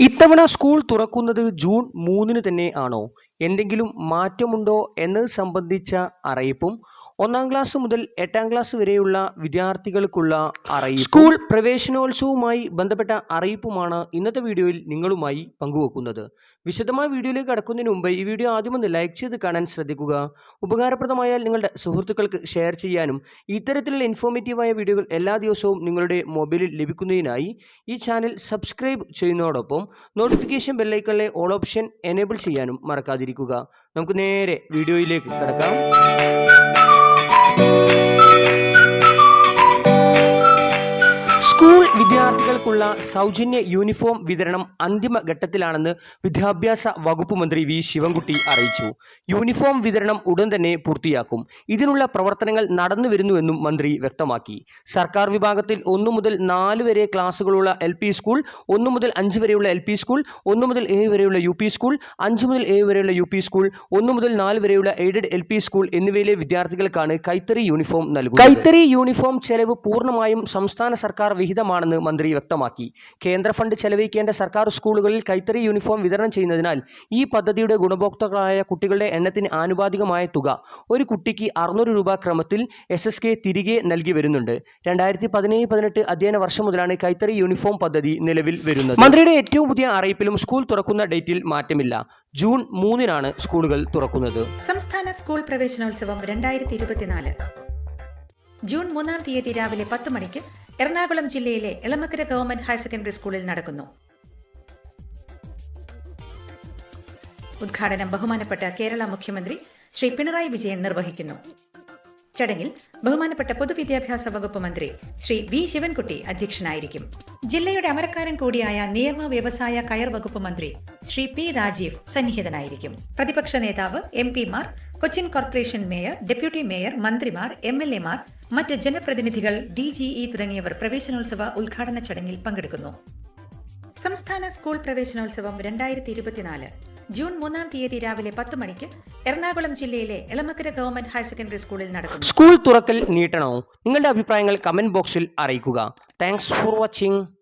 ഇത്തവണ സ്കൂൾ തുറക്കുന്നത് ജൂൺ മൂന്നിന് തന്നെ ആണോ? എന്തെങ്കിലും മാറ്റമുണ്ടോ എന്നത് സംബന്ധിച്ച അറിയിപ്പും ഒന്നാം ക്ലാസ് മുതൽ എട്ടാം ക്ലാസ് വരെയുള്ള വിദ്യാർത്ഥികൾക്കുള്ള അറിയിപ്പ് സ്കൂൾ പ്രവേശനോത്സവവുമായി ബന്ധപ്പെട്ട അറിയിപ്പുമാണ് ഇന്നത്തെ വീഡിയോയിൽ നിങ്ങളുമായി പങ്കുവെക്കുന്നത്. വിശദമായ വീഡിയോയിലേക്ക് കടക്കുന്നതിന് മുമ്പ് ഈ വീഡിയോ ആദ്യം ഒന്ന് ലൈക്ക് ചെയ്ത് കാണാൻ ശ്രദ്ധിക്കുക. ഉപകാരപ്രദമായാൽ നിങ്ങളുടെ സുഹൃത്തുക്കൾക്ക് ഷെയർ ചെയ്യാനും ഇത്തരത്തിലുള്ള ഇൻഫോർമേറ്റീവായ വീഡിയോകൾ എല്ലാ ദിവസവും നിങ്ങളുടെ മൊബൈലിൽ ലഭിക്കുന്നതിനായി ഈ ചാനൽ സബ്സ്ക്രൈബ് ചെയ്യുന്നതോടൊപ്പം നോട്ടിഫിക്കേഷൻ ബെല്ലൈക്കണിലെ ഓൾ ഓപ്ഷൻ എനേബിൾ ചെയ്യാനും മറക്കാതിരിക്കുക. നമുക്ക് നേരെ വീഡിയോയിലേക്ക് കിടക്കാം. സ്കൂൾ വിദ്യാർത്ഥികൾക്കുള്ള സൗജന്യ യൂണിഫോം വിതരണം അന്തിമ ഘട്ടത്തിലാണെന്ന് വിദ്യാഭ്യാസ വകുപ്പ് മന്ത്രി വി ശിവൻകുട്ടി അറിയിച്ചു. യൂണിഫോം വിതരണം ഉടൻ തന്നെ പൂർത്തിയാക്കും. ഇതിനുള്ള പ്രവർത്തനങ്ങൾ നടന്നുവരുന്നുവെന്നും മന്ത്രി വ്യക്തമാക്കി. സർക്കാർ വിഭാഗത്തിൽ ഒന്നു മുതൽ നാല് വരെ ക്ലാസ്സുകളുള്ള എൽ പി സ്കൂൾ ഒന്നു മുതൽ അഞ്ച് വരെയുള്ള എൽ പി സ്കൂൾ ഒന്നു മുതൽ ഏഴ് വരെയുള്ള യു പി സ്കൂൾ അഞ്ച് മുതൽ ഏഴ് വരെയുള്ള യു പി സ്കൂൾ ഒന്നു മുതൽ നാല് വരെയുള്ള എയ്ഡഡ് എൽ പി സ്കൂൾ എന്നിവയിലെ വിദ്യാർത്ഥികൾക്കാണ് കൈത്തറി യൂണിഫോം നൽകുന്നത്. കൈത്തറി യൂണിഫോം ചെലവ് പൂർണമായും സംസ്ഥാന സർക്കാർ വിഹിതമാണെന്ന് മന്ത്രി വ്യക്തമാക്കി. കേന്ദ്ര ഫണ്ട് ചെലവഴിക്കേണ്ട സർക്കാർ സ്കൂളുകളിൽ കൈത്തറി യൂണിഫോം വിതരണം ചെയ്യുന്നതിനാൽ ഈ പദ്ധതിയുടെ ഗുണഭോക്താക്കളായ കുട്ടികളുടെ എണ്ണത്തിന് ആനുപാതികമായ തുക ഒരു കുട്ടിക്ക് അറുന്നൂറ് രൂപ ക്രമത്തിൽ എസ് എസ് കെ തിരികെ നൽകി വരുന്നുണ്ട്. രണ്ടായിരത്തി പതിനേഴ് പതിനെട്ട് അധ്യയന വർഷം മുതലാണ് കൈത്തറി യൂണിഫോം പദ്ധതി നിലവിൽ വരുന്നത്. മന്ത്രിയുടെ ഏറ്റവും പുതിയ അറിയിപ്പിലും സ്കൂൾ തുറക്കുന്ന ഡേറ്റിൽ മാറ്റമില്ല. ജൂൺ മൂന്നിനാണ് സ്കൂളുകൾ തുറക്കുന്നത്. സംസ്ഥാന സ്കൂൾ പ്രവേശനോത്സവം രണ്ടായിരത്തി ഇരുപത്തിനാല്. ജൂൺ മൂന്നാം തീയതി രാവിലെ പത്ത് മണിക്ക് എറണാകുളം ജില്ലയിലെ എളമക്കര ഗവൺമെന്റ് ഹയർ സെക്കൻഡറി സ്കൂളിൽ നടക്കുന്നു. ഉദ്ഘാടനം ബഹുമാനപ്പെട്ട കേരള മുഖ്യമന്ത്രി ശ്രീ പിണറായി വിജയൻ നിർവഹിക്കുന്നു. ചടങ്ങിൽ ബഹുമാനപ്പെട്ട പൊതുവിദ്യാഭ്യാസ വകുപ്പ് മന്ത്രി ശ്രീ വി ശിവൻകുട്ടി അധ്യക്ഷനായിരിക്കും. ജില്ലയുടെ അമരക്കാരൻ കൂടിയായ നിയമ വ്യവസായ കയർ വകുപ്പ് മന്ത്രി ശ്രീ പി രാജീവ് സന്നിഹിതനായിരിക്കും. പ്രതിപക്ഷ നേതാവ് എം പിമാർ Cochin corporation mayor deputy mayor മന്ത്രിമാർ എം എൽ മറ്റ് ജനപ്രതിനിധികൾ ഡി ജി തുടങ്ങിയവർ പ്രവേശനോത്സവ ഉദ്ഘാടന ചടങ്ങിൽ പങ്കെടുക്കുന്നു. സംസ്ഥാന സ്കൂൾ പ്രവേശനോത്സവം രണ്ടായിരത്തി ഇരുപത്തിനാല് ജൂൺ മൂന്നാം തീയതി രാവിലെ പത്ത് മണിക്ക് എറണാകുളം ജില്ലയിലെ എളമക്കര ഗവൺമെന്റ് ഹയർ സെക്കൻഡറി സ്കൂളിൽ നടക്കും സ്കൂൾ തുറക്കൽ നീട്ടണോ? നിങ്ങളുടെ അഭിപ്രായങ്ങൾ കമന്റ് ബോക്സിൽ അറിയിക്കുക. Thanks for watching